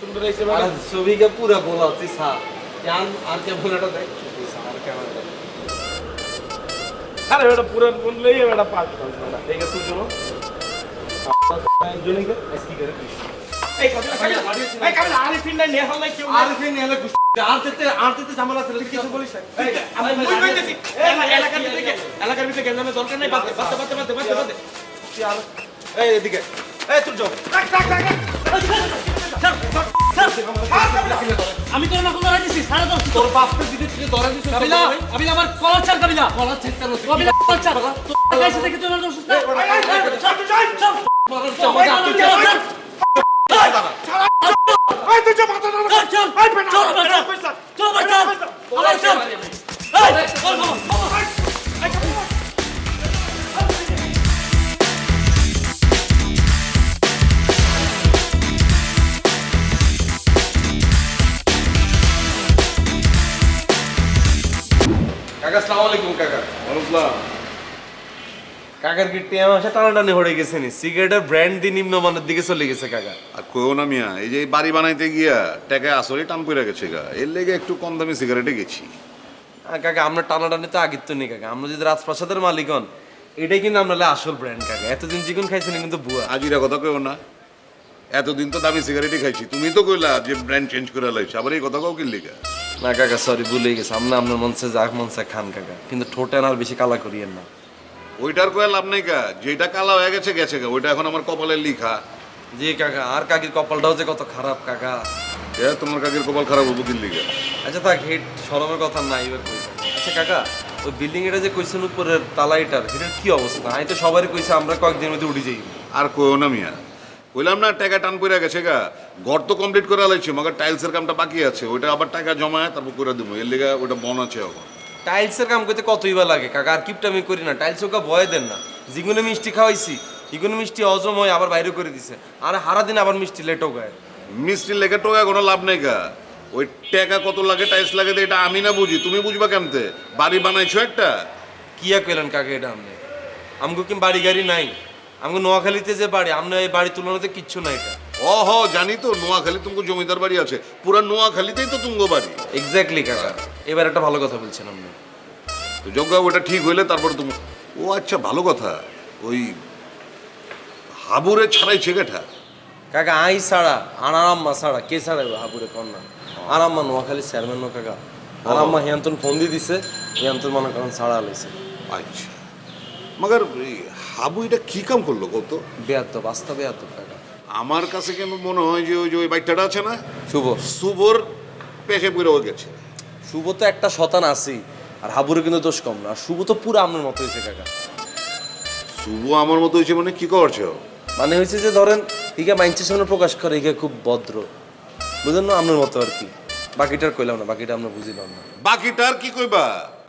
সুন্দর হয়েছে ম্যাডাম ছবিকে পুরো বলা তুই সা জান আর কে বলাটা দেখ আর পুরান ফোন লইয়ে বেটা পাঁচ ঠিক আছে জনিকে করে। এই কাবিলা কাবিলা এই কাবিলা আরে হল কেউ আর ঝামেলা ছিল কিছু বলিস না। আমি বুঝ পাইতেছি এলাকার ভিতরে এলাকার ভিতরে গেঞ্জামের দরকার নাই বাদ দে বাদ দে বাদ দে বাদ দে বাদ দে। বাদ দে তুই আর এই এদিকে এই তুই যাও আমি তোর না কোনো দিছি সারা দশ তোর বাপকে দিদি তুই ধরে দিছিস কাবিলা কাবিলা আমার কলার চাল কাবিলা কলা চেক করো কাবিলা কলার চাল তোর তুই আমার দোষ না চল চল চল চল কাকা আসসালামু আলাইকুম কাকা। ওয়ালাইকুম কাকার টানাটানি হয়ে গেছে নি। সিগারেটের ব্র্যান্ড নিম্নমানের দিকে চলে গেছে কাকা। আর কইও না মিয়া এই যে বাড়ি বানাইতে গিয়া টাকা আসলে টান পড়ে গেছে গা। এর লেগে একটু কম দামি সিগারেটে গেছি। কাকা আমরা টানাটানি তো নেই কাকা। আমরা যদি রাজপ্রাসাদের মালিক হন এটাই কিন্তু আমরা আসল ব্র্যান্ড কাকা। এতদিন চিকন খাইছেন কিন্তু বুয়া। আজিরা কথা কইও না। এতদিন তো দামি সিগারেটই খাইছি। তুমি তো কইলা যে ব্র্যান্ড চেঞ্জ করে লাইছি। আবার এই কথা কাউ কিনলি গা না কাকা সরি ভুলে গেছে। আমরা আপনার মনসে যাক মনসে খান কাকা। কিন্তু ঠোঁটে আর বেশি কালা করিয়েন না। ওইটার কয়ে লাভ নাই কা যেটা কালা হয়ে গেছে গেছে গা ওইটা এখন আমার কপালে লিখা। জি কাকা আর কাকির কপালটাও যে কত খারাপ কাকা। এ তোমার কাকির কপাল খারাপ হব কিনলি গা আচ্ছা থাক হেড সরমের কথা নাই এবার কই। আচ্ছা কাকা ওই বিল্ডিং এটা যে কইছেন উপরের তালাইটার এটার কি অবস্থা? আমি তো সবারই কইছে আমরা কয়েকদিনের মধ্যে উঠে যাই আর কইও না মিয়া। কইলাম না টাকা টান পড়ে গেছে গা। ঘর তো কমপ্লিট করে লাইছি মगर টাইলসের কামটা বাকি আছে। ওইটা আবার টাকা জমায় তারপর করে দেবো এর লেগে ওইটা বন আছে এখন। টাইলসের কাম করতে কতই বা লাগে? কাকা আর কিপটা আমি করি না। টাইলস ওকে ভয় দেন না। যেগুলো মিষ্টি খাওয়াইছি এগুলো মিষ্টি হজম হয় আবার বাইরে করে দিছে। আর হারা দিন আবার মিষ্টি লেটও গায় মিষ্টি লেগে টোকা কোনো লাভ নেই গা। ওই টাকা কত লাগে টাইলস লাগে এটা আমি না বুঝি। তুমি বুঝবা কেমতে? বাড়ি বানাইছো একটা? কিয়া কইলেন কাকা এটা আপনি? আমগো কি বাড়ি গাড়ি নাই? আমগো নোয়াখালীতে যে বাড়ি আমরা এই বাড়ির তুলনাতে কিচ্ছু নাই এটা। ও হ জানি তো নোয়াখালী তুমি জমিদার বাড়ি আছে। পুরা নোয়াখালীতেই তো তুঙ্গ বাড়ি। এক্স্যাক্টলি কাকা। এবার একটা ভালো কথা বলছেন আপনি। তো যোগ্য ওটা ঠিক হইলে তারপর তুমি ও আচ্ছা ভালো কথা। ওই হাবুরে ছাড়াই ছেগেটা কাকা আই ছাড়া আর আরাম্মা ছাড়া কে ছাড়াইব হাবুরে কন্যা? আরাম্মা নোয়াখালী চেয়ারম্যান কাকা। আরাম্মা হিয়ান্তন ফোন দিয়ে দিছে হিয়ান্তন মনে করেন ছাড়া লইছে। আচ্ছা। মাগার হাবু এটা কি কাম করল কত? বেয়াত্ত বাস্তব কাকা আমার কাছে কেন মনে হয় যে ওই যে ওই বাইকটা আছে না? শুভ। শুভর পেশে পুরো গেছে। শুভ তো একটা শতান আছেই আর হাবুরে কিন্তু দোষ কম না। শুভ তো পুরো আমার মতো হয়েছে কাকা। শুভ আমার মতো হয়েছে মানে কি করছ? মানে হয়েছে যে ধরেন ইকে মাইন্সের সামনে প্রকাশ করে ইকে খুব ভদ্র। বুঝলেন না? আপনার মতো আর কি। বাকিটার কইলাম না বাকিটা আমরা বুঝিলাম না। বাকিটার কি কইবা?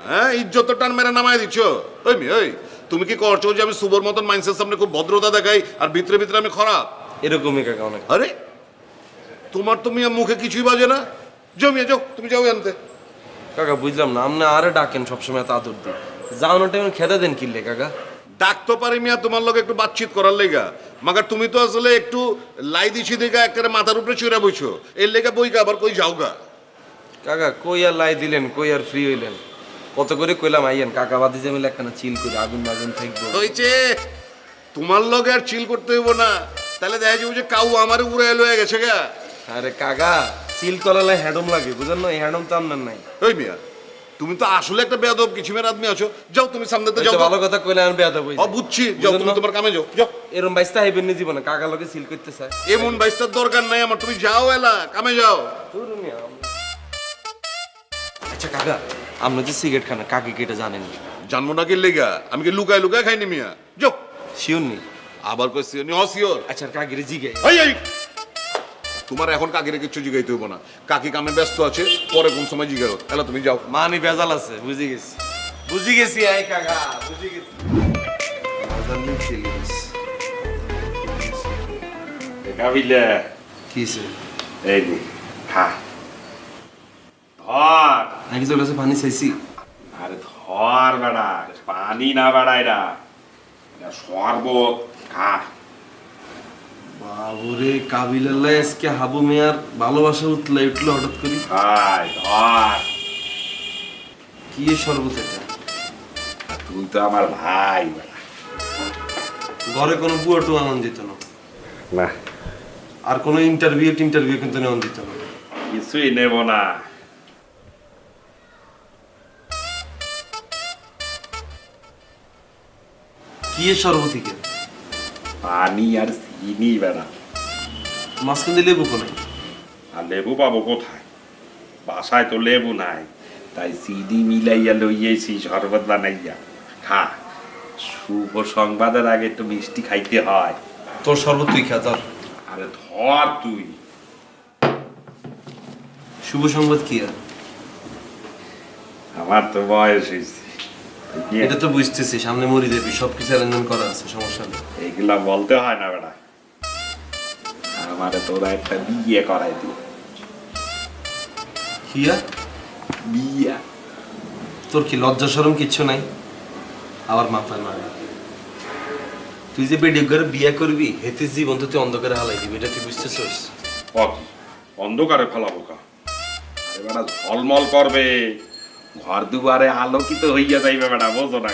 হ্যাঁ ইজ্জত টান মেরে নামায় দিচ্ছ। ওই মি ওই। তুমি কি করছ যে আমি শুভর মতন মাইন্সের সামনে খুব ভদ্রতা দেখাই আর ভিতরে ভিতরে আমি খারাপ? এরকমই কাকা অনেক। আরে তোমার তো মিয়া মুখে কিছুই বাজে না। যাও মিয়া যাও তুমি যাও আনতে কাকা বুঝলাম না আপনি আরে ডাকেন সবসময় এত আদর দিই যাওয়ানোর টাইমে খেতে দেন কিনলে কাকা? ডাকতে পারি মিয়া তোমার লোক একটু বাতচিত করার লেগা। মাগার তুমি তো আসলে একটু লাই দিছি দেখা একেবারে মাথার উপরে চড়ে বইছো। এর লেগা বইগা আবার কই যাওগা? কাকা কই আর লাই দিলেন কই আর ফ্রি হইলেন? কত করে কইলাম আইয়েন কাকা বাদি যে মিলে একখানা চিল করে আগুন আগুন থাকব। হইছে তোমার লগে আর চিল করতে হইব না। তাহলে দেখা যাবে যে কাউ আমার উড়ে এলো হয়ে গেছে গা। আরে কাকা চিল করালে হ্যাডম লাগে বুঝেন না হ্যাডম তো আপনার নাই। ওই মিয়া তুমি তো আসলে একটা বেয়াদব কিছিমের আদমি আছো। যাও তুমি সামনেতে যাও ভালো কথা কইলে আমি বেয়াদব হই ও বুঝছি যাও তুমি তোমার কামে যাও যাও। এরম বাইস্তা হাইবেন নি জীবনে কাকা লগে সিল করতে চায় এমন বাইস্তার দরকার নাই আমার তুমি যাও এলা কামে যাও। আচ্ছা কাকা আপনি যে সিগারেট খান কাকে কেটে জানেন? জানব না কি লেগা আমি কি লুকায় লুকায় খাইনি মিয়া? যাও। শিওর নি? আবার কই সিও নি হসিওর আচ্ছা কাকিরে জিগে এই এই। তোমার এখন কাকিরে কিচ্ছু জিগাইতে হইব না। কাকি কামে ব্যস্ত আছে পরে কোন সময় জিগাও তাহলে তুমি যাও। মানি বেজাল আছে বুঝি গেছি। বুঝি গেছি আই কাকা বুঝি গেছি। বেজাল নিয়ে চলে গেছি। কাবিলা কিসে এই খা। নাকি তোর কাছে পানি চাইছি আরে ধর বেড়া পানি না বেড়া এটা। এটা শরবত খা। বাবুরে কাবিলাল্লাহ আজকে হাবু মিয়ার ভালোবাসা উঠলে উঠল হঠাৎ করি। হাই ধর। কি এ শরবত এটা? তুই তো আমার ভাই। ঘরে কোনো বুয়াটু আনন্দ দিত না। না। আর কোনো ইন্টারভিউ টিন্টারভিউ কিন্তু নেওয়া দিত না। কিছুই নেব না। এ শরবত পানি আর চিনি বেড়া। মাঝখান দিয়ে লেবু কোনে আর লেবু পাবো কোথায়? বাসায় তো লেবু নাই তাই চিনি মিলাইয়া লইয়েছি শরবত বানাইয়া। খা শুভ সংবাদের আগে একটু মিষ্টি খাইতে হয়। তোর শরবত তুই খা তোর আরে ধর তুই। শুভ সংবাদ কি আর? আমার তো বয়স হয়েছে এটা তো বুঝতেছি সামনে মরি দেবি সবকিছু অ্যারেঞ্জমেন্ট করা আছে সমস্যা নেই। এইগুলা বলতে হয় না বেটা। আমারে তোরা একটা বিয়ে করাই দিল হিয়া বিয়া। তোর কি লজ্জা সরম কিচ্ছু নাই? আবার মাথায় মারে তুই যে বেডিও করে বিয়ে করবি হেতে জীবন তো তুই অন্ধকারে হালাই দিবি এটা তুই বুঝতেছিস? অন্ধকারে ফেলাবো কা? এবার ঝলমল করবে। ঘর দুবারে আলোকিত হইয়া যাইবে বেটা বোঝো না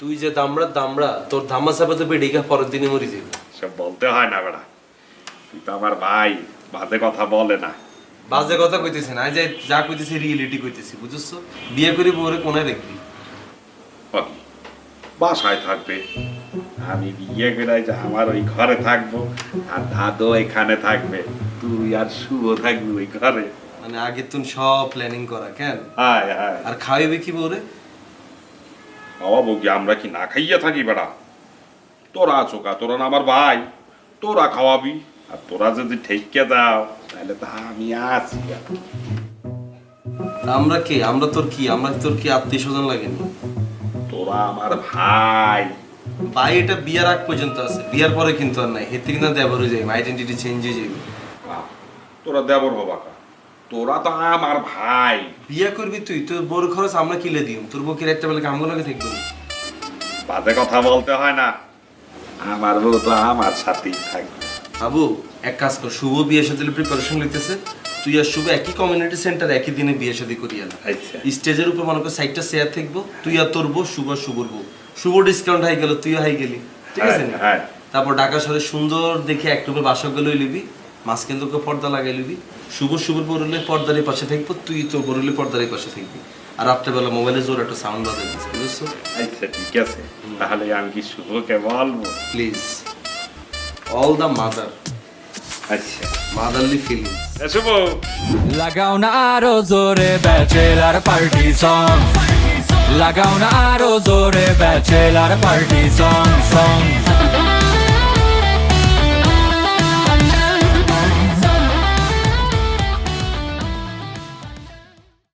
তুই যে দামড়া দামড়া তোর ধামা চাপাতে বেডিকা পরের দিনে মরি যাবি সব বলতে হয় না বেটা তুই তো আমার ভাই বাজে কথা বলে না। বাজে কথা কইতেছি না যে যা কইতেছি রিয়েলিটি কইতেছি বুঝছস? বিয়ে করে বউরে কোনায় দেখবি? অকি বাসায় থাকবে। আমি বিয়ে করে যে আমার ওই ঘরে থাকব আর দাদু এখানে থাকবে তুই আর শুভ থাকবি ওই ঘরে। মানে আগে তুই সব প্ল্যানিং করা কেন? হায় হায়। আর খাওয়াইবে কি বলে বাবা কি আমরা কি না খাইয়া থাকি বেড়া? তোরা আছো কা তোরা না আমার ভাই। তোরা খাওয়াবি আর তোরা যদি ঠেকে দাও তাহলে তা আমি আছি আমরা কে? আমরা তোর কি? আমরা তোর কি আত্মীয় স্বজন লাগেনি তোরা আমার ভাই। ভাই এটা বিয়ার আগ পর্যন্ত আছে। বিয়ার পরে কিন্তু আর নাই। হেতে কিনা দেবর হয়ে যাবে আইডেন্টিটি চেঞ্জ হয়ে যাবে তোরা দেবর বাবা কা। তোরা তো আমার ভাই। বিয়া করবি তুই তোর বউর খরচ আমরা কিলে দিম তোর বউ কি রাখতে বেলা কামগুলো লাগে থাকব। বাজে কথা বলতে হয় না। আমার বউ তো আমার সাথেই থাকবে বাবু এক কাজ কর শুভ বিয়ে সাথে প্রিপারেশন লিখতেছে তুই আর শুভ একই কমিউনিটি সেন্টার একই দিনে বিয়ে শাদী করিয়া না। আচ্ছা। স্টেজের উপর মনে কর সাইডটা শেয়ার থাকব তুই আর তোর বউ শুভ আর শুভর বউ। শুভ ডিসকাউন্ট হাই গেল তুইও হাই গেলি। ঠিক আছে হ্যাঁ, না? হ্যাঁ। তারপর ঢাকা শহরে সুন্দর দেখে এক রুমের বাসক গেলে লিবি মাঝ কেন্দ্রকে পর্দা লাগাই লিবি শুভ শুভর বরুলে পর্দার এই পাশে থাকব তুই তো বরুলে পর্দার এই পাশে থাকবি। আর রাত্রেবেলা মোবাইলে জোর একটা সাউন্ড বাজাই দিস বুঝছ? আচ্ছা ঠিক আছে। তাহলে আমি কি শুভকে বলব? প্লিজ অল দ্য মাদার আচ্ছা। মাদারলি ফিলিংস এ শুভ। লাগাও না আরও জোরে ব্যাচেলার পার্টি সং লাগাও না আরও জোরে ব্যাচেলার পার্টি সং সং